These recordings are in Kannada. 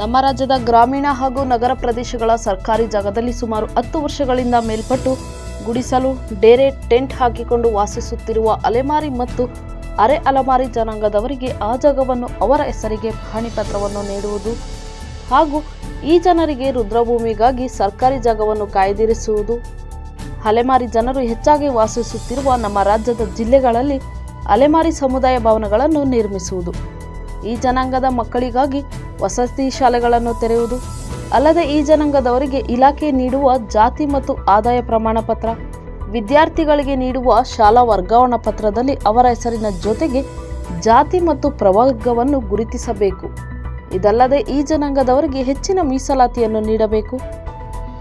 ನಮ್ಮ ರಾಜ್ಯದ ಗ್ರಾಮೀಣ ಹಾಗೂ ನಗರ ಪ್ರದೇಶಗಳ ಸರ್ಕಾರಿ ಜಾಗದಲ್ಲಿ ಸುಮಾರು ಹತ್ತು ವರ್ಷಗಳಿಂದ ಮೇಲ್ಪಟ್ಟು ಗುಡಿಸಲು, ಡೇರೆ, ಟೆಂಟ್ ಹಾಕಿಕೊಂಡು ವಾಸಿಸುತ್ತಿರುವ ಅಲೆಮಾರಿ ಮತ್ತು ಅರೆ ಅಲೆಮಾರಿ ಜನಾಂಗದವರಿಗೆ ಆ ಜಾಗವನ್ನು ಅವರ ಹೆಸರಿಗೆ ಪಹಣಿ ನೀಡುವುದು ಹಾಗೂ ಈ ಜನರಿಗೆ ರುದ್ರಭೂಮಿಗಾಗಿ ಸರ್ಕಾರಿ ಜಾಗವನ್ನು ಕಾಯ್ದಿರಿಸುವುದು. ಅಲೆಮಾರಿ ಜನರು ಹೆಚ್ಚಾಗಿ ವಾಸಿಸುತ್ತಿರುವ ನಮ್ಮ ರಾಜ್ಯದ ಜಿಲ್ಲೆಗಳಲ್ಲಿ ಅಲೆಮಾರಿ ಸಮುದಾಯ ಭವನಗಳನ್ನು ನಿರ್ಮಿಸುವುದು. ಈ ಜನಾಂಗದ ಮಕ್ಕಳಿಗಾಗಿ ವಸತಿ ಶಾಲೆಗಳನ್ನು ತೆರೆಯುವುದು, ಅಲ್ಲದೆ ಈ ಜನಾಂಗದವರಿಗೆ ಇಲಾಖೆ ನೀಡುವ ಜಾತಿ ಮತ್ತು ಆದಾಯ ಪ್ರಮಾಣ ಪತ್ರ, ವಿದ್ಯಾರ್ಥಿಗಳಿಗೆ ನೀಡುವ ಶಾಲಾ ವರ್ಗಾವಣಾ ಪತ್ರದಲ್ಲಿ ಅವರ ಹೆಸರಿನ ಜೊತೆಗೆ ಜಾತಿ ಮತ್ತು ಪ್ರವರ್ಗವನ್ನು ಗುರುತಿಸಬೇಕು. ಇದಲ್ಲದೆ ಈ ಜನಾಂಗದವರಿಗೆ ಹೆಚ್ಚಿನ ಮೀಸಲಾತಿಯನ್ನು ನೀಡಬೇಕು.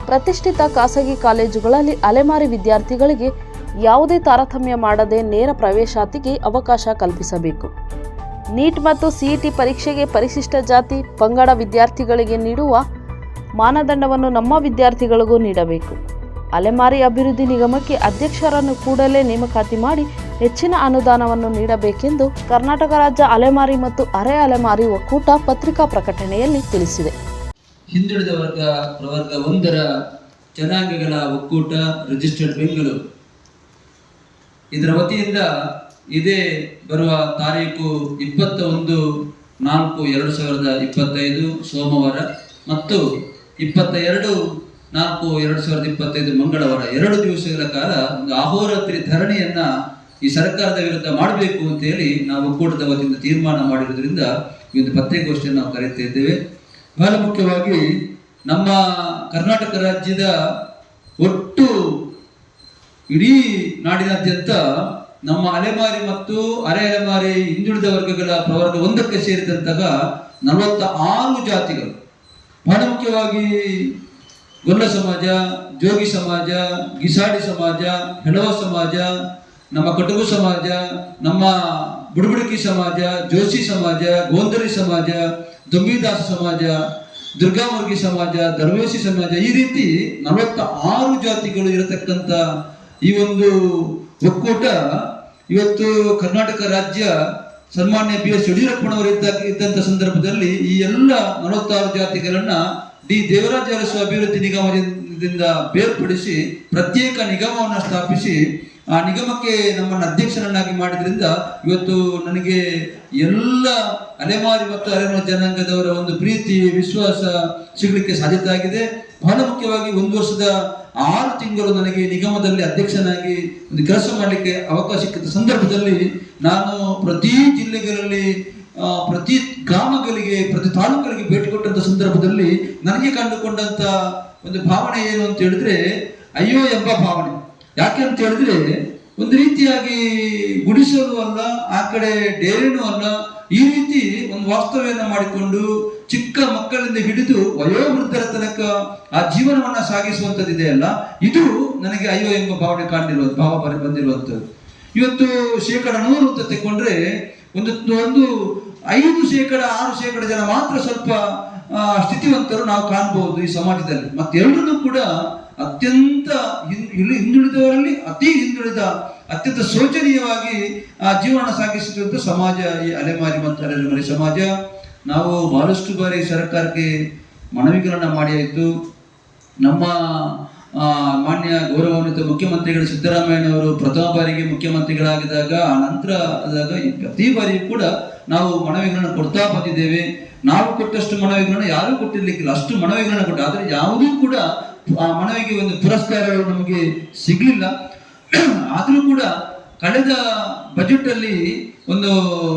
ಪ್ರತಿಷ್ಠಿತ ಖಾಸಗಿ ಕಾಲೇಜುಗಳಲ್ಲಿ ಅಲೆಮಾರಿ ವಿದ್ಯಾರ್ಥಿಗಳಿಗೆ ಯಾವುದೇ ತಾರತಮ್ಯ ಮಾಡದೆ ನೇರ ಪ್ರವೇಶಾತಿಗೆ ಅವಕಾಶ ಕಲ್ಪಿಸಬೇಕು. ನೀಟ್ ಮತ್ತು ಸಿಇಟಿ ಪರೀಕ್ಷೆಗೆ ಪರಿಶಿಷ್ಟ ಜಾತಿ ಪಂಗಡ ವಿದ್ಯಾರ್ಥಿಗಳಿಗೆ ನೀಡುವ ಮಾನದಂಡವನ್ನು ನಮ್ಮ ವಿದ್ಯಾರ್ಥಿಗಳಿಗೂ ನೀಡಬೇಕು. ಅಲೆಮಾರಿ ಅಭಿವೃದ್ಧಿ ನಿಗಮಕ್ಕೆ ಅಧ್ಯಕ್ಷರನ್ನು ಕೂಡಲೇ ನೇಮಕಾತಿ ಮಾಡಿ ಹೆಚ್ಚಿನ ಅನುದಾನವನ್ನು ನೀಡಬೇಕೆಂದು ಕರ್ನಾಟಕ ರಾಜ್ಯ ಅಲೆಮಾರಿ ಮತ್ತು ಅರೆ ಅಲೆಮಾರಿ ಒಕ್ಕೂಟ ಪತ್ರಿಕಾ ಪ್ರಕಟಣೆಯಲ್ಲಿ ತಿಳಿಸಿದೆ. ಹಿಂದುಳಿದ ವರ್ಗ, ಪ್ರವರ್ಗ ಒಂದರ ಜನಾಂಗಗಳ ಒಕ್ಕೂಟ ರಿಜಿಸ್ಟರ್ಡ್ ಬೆಂಗಳೂರು ಇದರ ವತಿಯಿಂದ ಇದೇ ಬರುವ ತಾರೀಕು ಇಪ್ಪತ್ತ ಒಂದು ನಾಲ್ಕು ಎರಡು ಸಾವಿರದ ಇಪ್ಪತ್ತೈದು ಸೋಮವಾರ ಮತ್ತು ಇಪ್ಪತ್ತ ಎರಡು ನಾಲ್ಕು ಎರಡು ಸಾವಿರದ ಇಪ್ಪತ್ತೈದು ಮಂಗಳವಾರ ಎರಡು ದಿವಸಗಳ ಕಾಲ ಒಂದು ಅಹೋರಾತ್ರಿ ಧರಣಿಯನ್ನ ಈ ಸರ್ಕಾರದ ವಿರುದ್ಧ ಮಾಡಬೇಕು ಅಂತ ಹೇಳಿ ನಾವು ಒಕ್ಕೂಟದ ವತಿಯಿಂದ ತೀರ್ಮಾನ ಮಾಡಿರೋದ್ರಿಂದ ಈ ಒಂದು ಪತ್ರಿಕಾಗೋಷ್ಠಿಯನ್ನು ನಾವು ಕರೀತಾ ಇದ್ದೇವೆ. ಬಹಳ ಮುಖ್ಯವಾಗಿ ನಮ್ಮ ಕರ್ನಾಟಕ ರಾಜ್ಯದ ಒಟ್ಟು ಇಡೀ ನಾಡಿನಾದ್ಯಂತ ನಮ್ಮ ಅಲೆಮಾರಿ ಮತ್ತು ಅರೆ ಅಲೆಮಾರಿ ಹಿಂದುಳಿದ ವರ್ಗಗಳ ಪ್ರವರ್ಗ ಒಂದಕ್ಕೆ ಸೇರಿದಂತಹ ನಲವತ್ತ ಆರು ಜಾತಿಗಳು. ಬಹಳ ಮುಖ್ಯವಾಗಿ ಗೊಲ್ಲ ಸಮಾಜ, ಜೋಗಿ ಸಮಾಜ, ಗಿಸಾಡಿ ಸಮಾಜ, ಹೆಣವ ಸಮಾಜ, ನಮ್ಮ ಕಟುಗು ಸಮಾಜ, ನಮ್ಮ ಬುಡುಬುಡುಕಿ ಸಮಾಜ, ಜೋಶಿ ಸಮಾಜ, ಗೋಂದರಿ ಸಮಾಜ ದುಂಬಿದಾಸ ಸಮಾಜ, ದುರ್ಗಾಮುರ್ಗಿ ಸಮಾಜ ದರ್ವೇಶಿ ಸಮಾಜ ಈ ರೀತಿ ನಲವತ್ತ ಆರು ಜಾತಿಗಳು ಇರತಕ್ಕಂಥ ಈ ಒಂದು ಒಕ್ಕೂಟ ಇವತ್ತು ಕರ್ನಾಟಕ ರಾಜ್ಯ ಸನ್ಮಾನ್ಯ ಬಿ ಎಸ್ ಯಡಿಯೂರಪ್ಪನವರು ಇದ್ದ ಇದ್ದಂಥ ಸಂದರ್ಭದಲ್ಲಿ ಈ ಎಲ್ಲ ನಲವತ್ತಾರು ಜಾತಿಗಳನ್ನ ಡಿ ದೇವರಾಜ ಅರಸು ಅಭಿವೃದ್ಧಿ ನಿಗಮದಿಂದ ಬೇರ್ಪಡಿಸಿ ಪ್ರತ್ಯೇಕ ನಿಗಮವನ್ನು ಸ್ಥಾಪಿಸಿ ಆ ನಿಗಮಕ್ಕೆ ನಮ್ಮನ್ನು ಅಧ್ಯಕ್ಷರನ್ನಾಗಿ ಮಾಡಿದ್ರಿಂದ ಇವತ್ತು ನನಗೆ ಎಲ್ಲ ಅಲೆಮಾರಿ ಮತ್ತು ಅಲೆಮಾರಿ ಜನಾಂಗದವರ ಒಂದು ಪ್ರೀತಿ, ವಿಶ್ವಾಸ ಸಿಗಲಿಕ್ಕೆ ಸಾಧ್ಯತೆ ಆಗಿದೆ. ಬಹಳ ಮುಖ್ಯವಾಗಿ ಒಂದು ವರ್ಷದ ಆರು ತಿಂಗಳು ನನಗೆ ನಿಗಮದಲ್ಲಿ ಅಧ್ಯಕ್ಷನಾಗಿ ಒಂದು ಕೆಲಸ ಮಾಡಲಿಕ್ಕೆ ಅವಕಾಶ ಸಿಕ್ಕಿದ ಸಂದರ್ಭದಲ್ಲಿ ನಾನು ಪ್ರತಿ ಜಿಲ್ಲೆಗಳಲ್ಲಿ ಪ್ರತಿ ಗ್ರಾಮಗಳಿಗೆ, ಪ್ರತಿ ತಾಲೂಕುಗಳಿಗೆ ಭೇಟಿ ಕೊಟ್ಟಂತ ಸಂದರ್ಭದಲ್ಲಿ ನನಗೆ ಕಂಡುಕೊಂಡಂತ ಒಂದು ಭಾವನೆ ಏನು ಅಂತ ಹೇಳಿದ್ರೆ, ಅಯ್ಯೋ ಎಂಬ ಭಾವನೆ. ಯಾಕೆ ಅಂತ ಹೇಳಿದ್ರೆ, ಒಂದು ರೀತಿಯಾಗಿ ಗುಡಿಸೋದು ಅಲ್ಲ, ಆ ಕಡೆ ಡೇರೆನೂ ಅಲ್ಲ, ಈ ರೀತಿ ಒಂದು ವಾಸ್ತವ್ಯನ ಮಾಡಿಕೊಂಡು ಚಿಕ್ಕ ಮಕ್ಕಳಿಂದ ಹಿಡಿದು ವಯೋವೃದ್ಧರ ತನಕ ಆ ಜೀವನವನ್ನ ಸಾಗಿಸುವಂತದ್ದಿದೆ ಅಲ್ಲ, ಇದು ನನಗೆ ಅಯ್ಯೋ ಎಂಬ ಭಾವನೆ ಕಾಣಿರುವ ಭಾವ ಬರ- ಬಂದಿರುವಂತದ್ದು ಇವತ್ತು ಶೇಕಡ ನೂರು ಅಂತ ತಗೊಂಡ್ರೆ ಒಂದು ಒಂದು ಐದು ಶೇಕಡ, ಆರು ಶೇಕಡ ಜನ ಮಾತ್ರ ಸ್ವಲ್ಪ ಸ್ಥಿತಿವಂತರು ನಾವು ಕಾಣಬಹುದು ಈ ಸಮಾಜದಲ್ಲಿ. ಮತ್ತೆಲ್ಲರೂ ಕೂಡ ಅತ್ಯಂತ ಹಿಂದುಳಿದವರಲ್ಲಿ ಅತಿ ಹಿಂದುಳಿದ, ಅತ್ಯಂತ ಶೋಚನೀಯವಾಗಿ ಆ ಜೀವನ ಸಾಗಿಸಿದಂಥ ಸಮಾಜ ಈ ಅಲೆಮಾರಿ ಮತ್ತು ಅಲೆಮಾರಿ ಸಮಾಜ. ನಾವು ಬಹಳಷ್ಟು ಬಾರಿ ಸರ್ಕಾರಕ್ಕೆ ಮನವಿಗಳನ್ನ ಮಾಡಿ ಆಯಿತು. ನಮ್ಮ ಮಾನ್ಯ ಗೌರವಾನ್ವಿತ ಮುಖ್ಯಮಂತ್ರಿಗಳು ಸಿದ್ದರಾಮಯ್ಯನವರು ಪ್ರಥಮ ಬಾರಿಗೆ ಮುಖ್ಯಮಂತ್ರಿಗಳಾಗಿದ್ದಾಗ, ಆ ನಂತರ ಆದಾಗ ಪ್ರತಿ ಬಾರಿಯೂ ಕೂಡ ನಾವು ಮನವಿಗಳನ್ನು ಕೊಡ್ತಾ ಬಂದಿದ್ದೇವೆ. ನಾವು ಕೊಟ್ಟಷ್ಟು ಮನವಿಗಳನ್ನು ಯಾರೂ ಕೊಟ್ಟಿರ್ಲಿಕ್ಕಿಲ್ಲ. ಅಷ್ಟು ಮನವಿಗಳನ್ನು ಕೊಟ್ಟ, ಆದರೆ ಯಾವುದೂ ಕೂಡ ಆ ಮನವಿಗೆ ಒಂದು ಪುರಸ್ಕಾರಗಳು ನಮಗೆ ಸಿಗ್ಲಿಲ್ಲ. ಆದರೂ ಕೂಡ ಕಳೆದ ಬಜೆಟ್ ಅಲ್ಲಿ ಒಂದು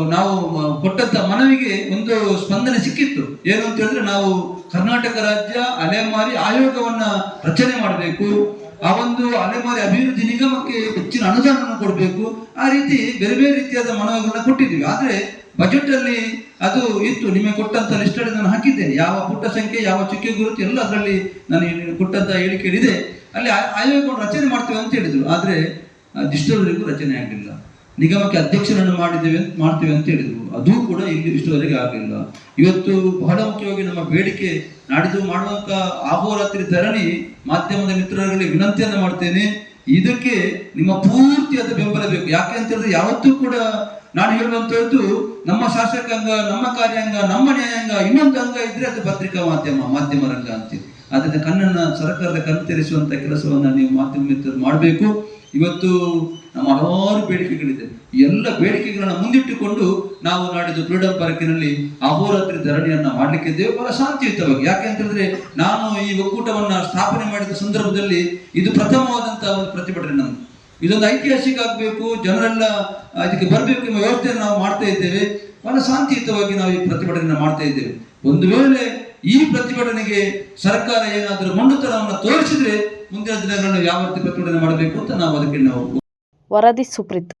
ನಾವು ಕೊಟ್ಟಂತ ಮನವಿಗೆ ಒಂದು ಸ್ಪಂದನೆ ಸಿಕ್ಕಿತ್ತು. ಏನು ಅಂತ ಹೇಳಿದ್ರೆ ನಾವು ಕರ್ನಾಟಕ ರಾಜ್ಯ ಅಲೆಮಾರಿ ಆಯೋಗವನ್ನ ರಚನೆ ಮಾಡಬೇಕು. ಆ ಒಂದು ಅಲೆಮಾರಿ ಅಭಿವೃದ್ಧಿ ನಿಗಮಕ್ಕೆ ಹೆಚ್ಚಿನ ಅನುದಾನವನ್ನು ಕೊಡಬೇಕು. ಆ ರೀತಿ ಬೇರೆ ಬೇರೆ ರೀತಿಯಾದ ಮನವಿಗಳನ್ನ ಕೊಟ್ಟಿದ್ದೀವಿ. ಆದ್ರೆ ಬಜೆಟ್ ಅಲ್ಲಿ ಅದು ಇತ್ತು, ನಿಮಗೆ ಕೊಟ್ಟಂತ ಲಿಸ್ಟ್ ಅಲ್ಲಿ ನಾನು ಹಾಕಿದ್ದೇನೆ. ಯಾವ ಪುಟ್ಟ ಸಂಖ್ಯೆ, ಯಾವ ಚುಕ್ಕೆ ಗುರುತು ಎಲ್ಲ ಅದರಲ್ಲಿ ನಾನು ಕೊಟ್ಟಂತ ಹೇಳಿಕೆಗಳಿದೆ ಅಲ್ಲಿ ಆಯೋಗವನ್ನು ರಚನೆ ಮಾಡ್ತೇವೆ ಅಂತ ಹೇಳಿದ್ರು. ಆದ್ರೆ ಇಷ್ಟರವರೆಗೂ ರಚನೆ ಆಗಲಿಲ್ಲ. ನಿಗಮಕ್ಕೆ ಅಧ್ಯಕ್ಷರನ್ನು ಮಾಡಿದ್ದೇವೆ, ಮಾಡ್ತೇವೆ ಅಂತ ಹೇಳಿದ್ರು. ಅದು ಕೂಡ ಇಲ್ಲಿ ಇಷ್ಟವರೆಗೆ ಆಗಲಿಲ್ಲ. ಇವತ್ತು ಬಹಳ ಮುಖ್ಯವಾಗಿ ನಮ್ಮ ಬೇಡಿಕೆ ನಾಡಿದ್ದು ಮಾಡುವಂತ ಆಹೋರಾತ್ರಿ ಧರಣಿ ಮಾಧ್ಯಮದ ಮಿತ್ರರಲ್ಲಿ ವಿನಂತಿಯನ್ನು ಮಾಡ್ತೇನೆ. ಇದಕ್ಕೆ ನಿಮ್ಮ ಪೂರ್ತಿಯಾದ ಬೆಂಬಲ ಬೇಕು. ಯಾಕೆ ಅಂತ ಹೇಳಿದ್ರೆ, ಯಾವತ್ತೂ ಕೂಡ ನಾನು ಹೇಳುವಂತಹದ್ದು ನಮ್ಮ ಶಾಸಕಾಂಗ, ನಮ್ಮ ಕಾರ್ಯಾಂಗ, ನಮ್ಮ ನ್ಯಾಯಾಂಗ, ಇನ್ನೊಂದು ಅಂಗ ಇದ್ರೆ ಅದು ಪತ್ರಿಕಾ ಮಾಧ್ಯಮ ಮಾಧ್ಯಮ ರಂಗ ಅಂತೀವಿ. ಅದನ್ನ ಕಣ್ಣನ್ನ ಸರ್ಕಾರದ ಕಣ್ಣು ತೆರೆಸುವಂತ ಕೆಲಸವನ್ನ ನೀವು ಮಾಧ್ಯಮ ಮಿತ್ರರು ಮಾಡಬೇಕು. ಇವತ್ತು ನಮ್ಮ ಹಲವಾರು ಬೇಡಿಕೆಗಳಿದೆ. ಎಲ್ಲ ಬೇಡಿಕೆಗಳನ್ನ ಮುಂದಿಟ್ಟುಕೊಂಡು ನಾವು ನಾಡಿದ್ದು ಫ್ರೀಡಮ್ ಪಾರ್ಕಿನಲ್ಲಿ ಅಹೋರಾತ್ರಿ ಧರಣಿಯನ್ನ ಮಾಡ್ಲಿಕ್ಕಿದ್ದೇವೆ ಬಹಳ ಶಾಂತಿಯುತವಾಗಿ. ಯಾಕೆ ಅಂತಂದ್ರೆ ನಾನು ಈ ಒಕ್ಕೂಟವನ್ನ ಸ್ಥಾಪನೆ ಮಾಡಿದ ಸಂದರ್ಭದಲ್ಲಿ ಇದು ಪ್ರಥಮವಾದಂತಹ ಒಂದು ಪ್ರತಿಭಟನೆ ನಮ್ದು. ಇದೊಂದು ಐತಿಹಾಸಿಕ ಆಗಬೇಕು, ಜನರೆಲ್ಲ ಅದಕ್ಕೆ ಬರಬೇಕು ಎಂಬ ವ್ಯವಸ್ಥೆಯನ್ನು ನಾವು ಮಾಡ್ತಾ ಇದ್ದೇವೆ. ಬಹಳ ಶಾಂತಿಯುತವಾಗಿ ನಾವು ಈ ಪ್ರತಿಭಟನೆ ಮಾಡ್ತಾ ಇದ್ದೇವೆ. ಒಂದು ವೇಳೆ ಈ ಪ್ರತಿಭಟನೆಗೆ ಸರ್ಕಾರ ಏನಾದರೂ ಮೊಂಡುತನವನ್ನು ತೋರಿಸಿದ್ರೆ ಮುಂದಿನ ದಿನಗಳಲ್ಲಿ ಯಾವ ರೀತಿ ಪ್ರತಿಭಟನೆ ಮಾಡಬೇಕು ಅಂತ ನಾವು ಅದಕ್ಕೆ ನಾವು ವರದಿ ಸುಪ್ರೀತ್.